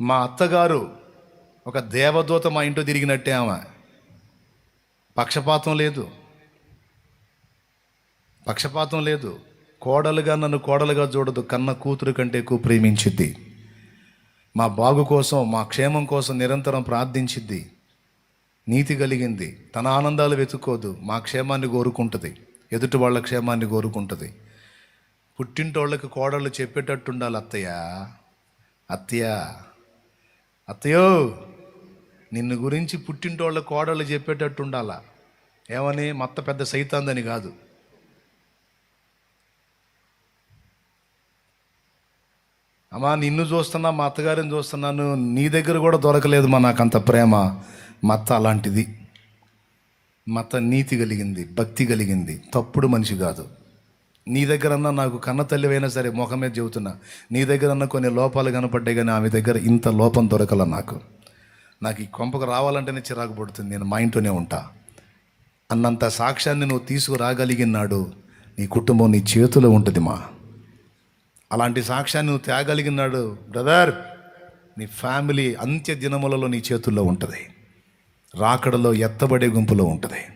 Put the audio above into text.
మా అత్తగారు ఒక దేవదూత మా ఇంట్లో తిరిగినట్టే ఆమె. పక్షపాతం లేదు. పక్షపాతం లేదు. కోడలుగా నన్ను కోడలుగా చూడదు. కన్న కూతురు కంటే ఎక్కువ ప్రేమించిద్ది. మా బాగు కోసం మా క్షేమం కోసం నిరంతరం ప్రార్థించిద్ది. నీతి కలిగింది. తన ఆనందాలు వెతుక్కోదు. మా క్షేమాన్ని కోరుకుంటుంది. ఎదుటి వాళ్ళ క్షేమాన్ని కోరుకుంటుంది. పుట్టింటోళ్ళకి కోడళ్ళు చెప్పేటట్టుండాలి అత్తయ్య. అత్తయ్య. అత్తయ్యో నిన్ను గురించి పుట్టింటోళ్ళ కోడళ్ళు చెప్పేటట్టు ఉండాలా ఏమని? మత్త పెద్ద సైతాందని కాదు. అమ్మా నిన్ను చూస్తున్నా మా అత్తగారిని చూస్తున్నాను నీ దగ్గర కూడా దొరకలేదు మా నాకంత ప్రేమ. మత్త అలాంటిది. మత నీతి కలిగింది భక్తి కలిగింది. తప్పుడు మనిషి కాదు. నీ దగ్గరన్నా నాకు కన్న తల్లివైనా సరే ముఖమే చెబుతున్నా. నీ దగ్గరన్నా కొన్ని లోపాలు కనపడ్డాయి కానీ ఆమె దగ్గర ఇంత లోపం దొరకల నాకు. నాకు ఈ కొంపకు రావాలంటేనే చిరాకు పడుతుంది. నేను మా ఇంట్లోనే ఉంటా. అన్నంత సాక్ష్యాన్ని నువ్వు తీసుకురాగలిగినాడు. నీ కుటుంబం నీ చేతిలో ఉంటుంది మా. అలాంటి సాక్ష్యాన్ని నువ్వు తేగలిగినాడు బ్రదర్ నీ ఫ్యామిలీ అంత్య దినములలో నీ చేతుల్లో ఉంటుంది. రాకడలో ఎత్తబడే గుంపులో ఉంటుంది.